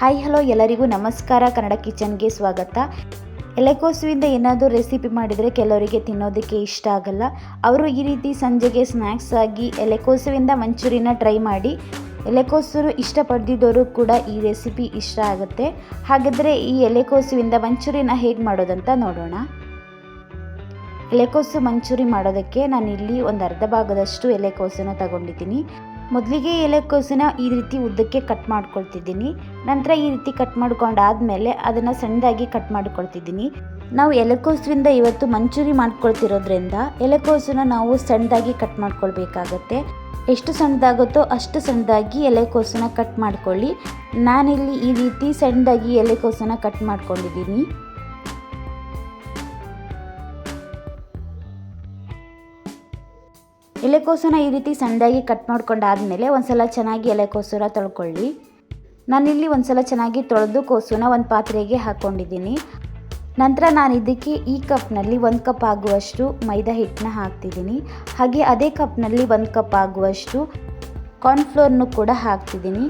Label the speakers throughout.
Speaker 1: Hi hello ಎಲ್ಲರಿಗೂ ನಮಸ್ಕಾರ. ಕನ್ನಡ ಕಿಚನ್ಗೆ ಸ್ವಾಗತ. ಎಲೆಕೋಸುವಿಂದ ಏನಾದರೂ ರೆಸಿಪಿ ಮಾಡಿದರೆ ಕೆಲವರಿಗೆ ತಿನ್ನೋದಕ್ಕೆ ಇಷ್ಟ ಆಗಲ್ಲ. ಅವರು ಈ ರೀತಿ ಸಂಜೆಗೆ ಸ್ನ್ಯಾಕ್ಸ್ ಆಗಿ ಎಲೆಕೋಸುವಿಂದ ಮಂಚೂರಿನ ಟ್ರೈ ಮಾಡಿ. ಎಲೆಕೋಸರು ಇಷ್ಟಪಡ್ದಿದ್ದವರು ಕೂಡ ಈ ರೆಸಿಪಿ ಇಷ್ಟ ಆಗುತ್ತೆ. ಹಾಗಾದರೆ ಈ ಎಲೆಕೋಸುವಿಂದ ಮಂಚೂರಿನ ಹೇಗೆ ಮಾಡೋದಂತ ನೋಡೋಣ. ಎಲೆಕೋಸು ಮಂಚೂರಿ ಮಾಡೋದಕ್ಕೆ ನಾನು ಇಲ್ಲಿ ಒಂದು ಅರ್ಧ ಭಾಗದಷ್ಟು ಎಲೆಕೋಸನ್ನು ತಗೊಂಡಿದ್ದೀನಿ. ಮೊದಲಿಗೆ ಎಲೆಕೋಸನ್ನ ಈ ರೀತಿ ಉದ್ದಕ್ಕೆ ಕಟ್ ಮಾಡ್ಕೊಳ್ತಿದ್ದೀನಿ. ನಂತರ ಈ ರೀತಿ ಕಟ್ ಮಾಡ್ಕೊಂಡಾದ್ಮೇಲೆ ಅದನ್ನು ಸಣ್ಣದಾಗಿ ಕಟ್ ಮಾಡ್ಕೊಳ್ತಿದ್ದೀನಿ. ನಾವು ಎಲೆಕೋಸ್ರಿಂದ ಇವತ್ತು ಮಂಚೂರಿ ಮಾಡ್ಕೊಳ್ತಿರೋದ್ರಿಂದ ಎಲೆಕೋಸನ್ನ ನಾವು ಸಣ್ಣದಾಗಿ ಕಟ್ ಮಾಡ್ಕೊಳ್ಬೇಕಾಗತ್ತೆ. ಎಷ್ಟು ಸಣ್ಣದಾಗುತ್ತೋ ಅಷ್ಟು ಸಣ್ಣದಾಗಿ ಎಲೆಕೋಸನ್ನ ಕಟ್ ಮಾಡ್ಕೊಳ್ಳಿ. ನಾನಿಲ್ಲಿ ಈ ರೀತಿ ಸಣ್ಣದಾಗಿ ಎಲೆಕೋಸನ್ನ ಕಟ್ ಮಾಡ್ಕೊಂಡಿದ್ದೀನಿ. ಎಲೆಕೋಸನ್ನ ಈ ರೀತಿ ಸಣ್ಣದಾಗಿ ಕಟ್ ಮಾಡ್ಕೊಂಡಾದ್ಮೇಲೆ ಒಂದ್ಸಲ ಚೆನ್ನಾಗಿ ಎಲೆಕೋಸನ್ನ ತೊಳ್ಕೊಳ್ಳಿ. ನಾನಿಲ್ಲಿ ಒಂದ್ಸಲ ಚೆನ್ನಾಗಿ ತೊಳೆದು ಕೋಸನ್ನ ಒಂದು ಪಾತ್ರೆಗೆ ಹಾಕ್ಕೊಂಡಿದ್ದೀನಿ ನಂತರ ನಾನು ಇದಕ್ಕೆ ಈ ಕಪ್ನಲ್ಲಿ ಒಂದು ಕಪ್ ಆಗುವಷ್ಟು ಮೈದಾ ಹಿಟ್ಟನ್ನ ಹಾಕ್ತಿದ್ದೀನಿ. ಹಾಗೆ ಅದೇ ಕಪ್ನಲ್ಲಿ ಒಂದು ಕಪ್ ಆಗುವಷ್ಟು ಕಾರ್ನ್ಫ್ಲೋರ್ನು ಕೂಡ ಹಾಕ್ತಿದ್ದೀನಿ.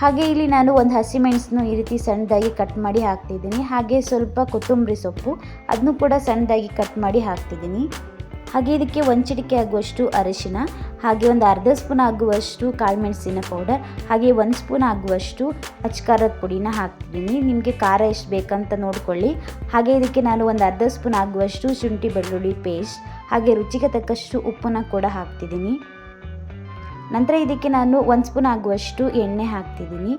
Speaker 1: ಹಾಗೆ ಇಲ್ಲಿ ನಾನು ಒಂದು ಹಸಿಮೆಣಸನ್ನು ಈ ರೀತಿ ಸಣ್ಣದಾಗಿ ಕಟ್ ಮಾಡಿ ಹಾಕ್ತಿದ್ದೀನಿ. ಹಾಗೆ ಸ್ವಲ್ಪ ಕೊತ್ತಂಬರಿ ಸೊಪ್ಪು ಅದನ್ನು ಕೂಡ ಸಣ್ಣದಾಗಿ ಕಟ್ ಮಾಡಿ ಹಾಕ್ತಿದ್ದೀನಿ. ಹಾಗೆ ಇದಕ್ಕೆ ಒಂದು ಚಿಟಿಕೆ ಆಗುವಷ್ಟು ಅರಿಶಿನ, ಹಾಗೆ ಒಂದು ಅರ್ಧ ಸ್ಪೂನ್ ಆಗುವಷ್ಟು ಕಾಳುಮೆಣಸಿನ ಪೌಡರ್ ಹಾಗೆ ಒಂದು ಸ್ಪೂನ್ ಆಗುವಷ್ಟು ಅಚ್ಕಾರದ ಪುಡಿನ ಹಾಕ್ತಿದ್ದೀನಿ ನಿಮಗೆ ಖಾರ ಎಷ್ಟು ಬೇಕಂತ ನೋಡಿಕೊಳ್ಳಿ. ಹಾಗೆ ಇದಕ್ಕೆ ನಾನು ಒಂದು ಅರ್ಧ ಸ್ಪೂನ್ ಆಗುವಷ್ಟು ಶುಂಠಿ ಬೆಳ್ಳುಳ್ಳಿ ಪೇಸ್ಟ್ ಹಾಗೆ ರುಚಿಗೆ ತಕ್ಕಷ್ಟು ಉಪ್ಪನ್ನ ಕೂಡ ಹಾಕ್ತಿದ್ದೀನಿ. ನಂತರ ಇದಕ್ಕೆ ನಾನು ಒಂದು ಸ್ಪೂನ್ ಆಗುವಷ್ಟು ಎಣ್ಣೆ ಹಾಕ್ತಿದ್ದೀನಿ.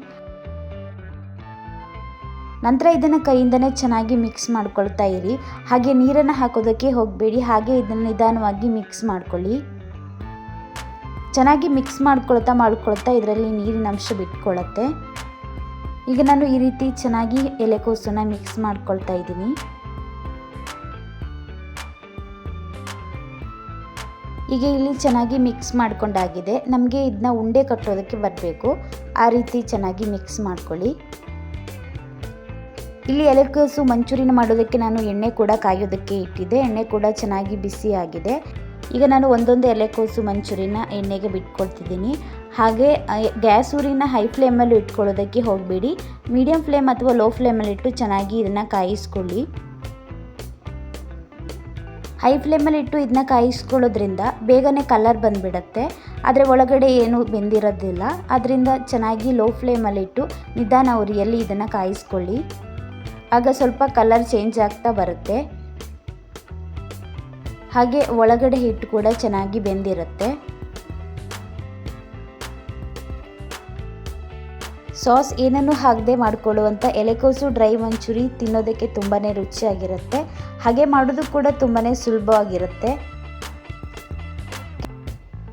Speaker 1: ನಂತರ ಇದನ್ನು ಕೈಯಿಂದನೇ ಚೆನ್ನಾಗಿ ಮಿಕ್ಸ್ ಮಾಡ್ಕೊಳ್ತಾ ಇರಿ. ಹಾಗೆ ನೀರನ್ನು ಹಾಕೋದಕ್ಕೆ ಹೋಗಬೇಡಿ. ಹಾಗೆ ಇದನ್ನು ನಿಧಾನವಾಗಿ ಮಿಕ್ಸ್ ಮಾಡ್ಕೊಳ್ಳಿ. ಚೆನ್ನಾಗಿ ಮಿಕ್ಸ್ ಮಾಡ್ಕೊಳ್ತಾ ಮಾಡ್ಕೊಳ್ತಾ ಇದರಲ್ಲಿ ನೀರಿನ ಅಂಶ ಬಿಟ್ಕೊಳ್ಳುತ್ತೆ ಈಗ ನಾನು ಈ ರೀತಿ ಚೆನ್ನಾಗಿ ಎಲೆಕೋಸನ್ನು ಮಿಕ್ಸ್ ಮಾಡ್ಕೊಳ್ತಾ ಇದ್ದೀನಿ. ಈಗ ಇಲ್ಲಿ ಚೆನ್ನಾಗಿ ಮಿಕ್ಸ್ ಮಾಡ್ಕೊಂಡಾಗಿದೆ. ನಮಗೆ ಇದನ್ನ ಉಂಡೆ ಕಟ್ಟೋದಕ್ಕೆ ಬರಬೇಕು. ಆ ರೀತಿ ಚೆನ್ನಾಗಿ ಮಿಕ್ಸ್ ಮಾಡ್ಕೊಳ್ಳಿ. ಇಲ್ಲಿ ಎಲೆಕೋಸು ಮಂಚೂರಿನ ಮಾಡೋದಕ್ಕೆ ನಾನು ಎಣ್ಣೆ ಕೂಡ ಕಾಯೋದಕ್ಕೆ ಇಟ್ಟಿದ್ದೆ. ಎಣ್ಣೆ ಕೂಡ ಚೆನ್ನಾಗಿ ಬಿಸಿ ಆಗಿದೆ. ಈಗ ನಾನು ಒಂದೊಂದು ಎಲೆಕೋಸು ಮಂಚೂರಿನ ಎಣ್ಣೆಗೆ ಬಿಟ್ಕೊಳ್ತಿದ್ದೀನಿ. ಹಾಗೆ ಗ್ಯಾಸ್ ಊರಿನ ಹೈ ಫ್ಲೇಮಲ್ಲೂ ಇಟ್ಕೊಳ್ಳೋದಕ್ಕೆ ಹೋಗಬೇಡಿ. ಮೀಡಿಯಮ್ ಫ್ಲೇಮ್ ಅಥವಾ ಲೋ ಫ್ಲೇಮಲ್ಲಿ ಇಟ್ಟು ಚೆನ್ನಾಗಿ ಇದನ್ನು ಕಾಯಿಸ್ಕೊಳ್ಳಿ. ಹೈ ಫ್ಲೇಮಲ್ಲಿ ಇಟ್ಟು ಇದನ್ನ ಕಾಯಿಸ್ಕೊಳ್ಳೋದ್ರಿಂದ ಬೇಗನೆ ಕಲರ್ ಬಂದುಬಿಡತ್ತೆ. ಆದರೆ ಒಳಗಡೆ ಏನು ಬೆಂದಿರೋದಿಲ್ಲ. ಅದರಿಂದ ಚೆನ್ನಾಗಿ ಲೋ ಫ್ಲೇಮಲ್ಲಿಟ್ಟು ನಿಧಾನ ಉರಿಯಲ್ಲಿ ಇದನ್ನು ಕಾಯಿಸ್ಕೊಳ್ಳಿ. ಆಗ ಸ್ವಲ್ಪ ಕಲರ್ ಚೇಂಜ್ ಆಗ್ತಾ ಬರುತ್ತೆ. ಹಾಗೆ ಒಳಗಡೆ ಹಿಟ್ಟು ಕೂಡ ಚೆನ್ನಾಗಿ ಬೆಂದಿರುತ್ತೆ. ಸಾಸ್ ಏನನ್ನು ಹಾಕದೆ ಮಾಡಿಕೊಳ್ಳುವಂಥ ಎಲೆಕೋಸು ಡ್ರೈ ಮಂಚೂರಿ ತಿನ್ನೋದಕ್ಕೆ ತುಂಬಾ ರುಚಿಯಾಗಿರುತ್ತೆ. ಹಾಗೆ ಮಾಡೋದು ಕೂಡ ತುಂಬಾ ಸುಲಭವಾಗಿರುತ್ತೆ.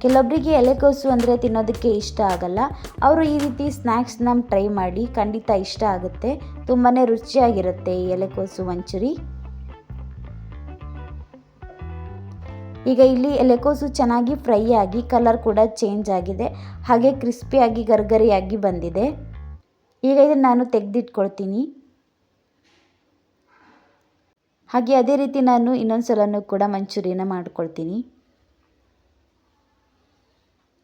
Speaker 1: ಕೆಲವೊಬ್ಬರಿಗೆ ಎಲೆಕೋಸು ಅಂದರೆ ತಿನ್ನೋದಕ್ಕೆ ಇಷ್ಟ ಆಗಲ್ಲ. ಅವರು ಈ ರೀತಿ ಸ್ನ್ಯಾಕ್ಸ್ನ ಟ್ರೈ ಮಾಡಿ ಖಂಡಿತ ಇಷ್ಟ ಆಗುತ್ತೆ. ತುಂಬಾ ರುಚಿಯಾಗಿರುತ್ತೆ ಈ ಎಲೆಕೋಸು ಮಂಚೂರಿ. ಈಗ ಇಲ್ಲಿ ಎಲೆಕೋಸು ಚೆನ್ನಾಗಿ ಫ್ರೈ ಆಗಿ ಕಲರ್ ಕೂಡ ಚೇಂಜ್ ಆಗಿದೆ. ಹಾಗೆ ಕ್ರಿಸ್ಪಿಯಾಗಿ ಗರ್ಗರಿಯಾಗಿ ಬಂದಿದೆ. ಈಗ ಇದನ್ನು ನಾನು ತೆಗೆದಿಟ್ಕೊಳ್ತೀನಿ. ಹಾಗೆ ಅದೇ ರೀತಿ ನಾನು ಇನ್ನೊಂದು ಸಲನೂ ಕೂಡ ಮಂಚೂರಿನ ಮಾಡ್ಕೊಳ್ತೀನಿ.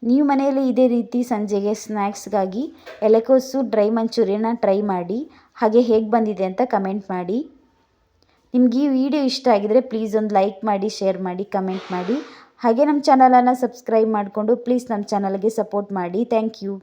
Speaker 1: ನೀವು ಮನೆಯಲ್ಲಿ ಇದೇ ರೀತಿ ಸಂಜೆಗೆ ಸ್ನ್ಯಾಕ್ಸ್ಗಾಗಿ ಎಲೆಕೋಸು, ಡ್ರೈ ಮಂಚೂರಿಯನ್ನ ಟ್ರೈ ಮಾಡಿ, ಹಾಗೆ ಹೇಗೆ ಬಂದಿದೆ ಅಂತ ಕಮೆಂಟ್ ಮಾಡಿ. ನಿಮಗೆ ಈ ವಿಡಿಯೋ ಇಷ್ಟ ಆಗಿದರೆ ಪ್ಲೀಸ್ ಒಂದು ಲೈಕ್ ಮಾಡಿ, ಶೇರ್ ಮಾಡಿ, ಕಮೆಂಟ್ ಮಾಡಿ. ಹಾಗೆ ನಮ್ಮ ಚಾನಲನ್ನು ಸಬ್ಸ್ಕ್ರೈಬ್ ಮಾಡಿಕೊಂಡು ಪ್ಲೀಸ್ ನಮ್ಮ ಚಾನಲ್ಗೆ ಸಪೋರ್ಟ್ ಮಾಡಿ. Thank you.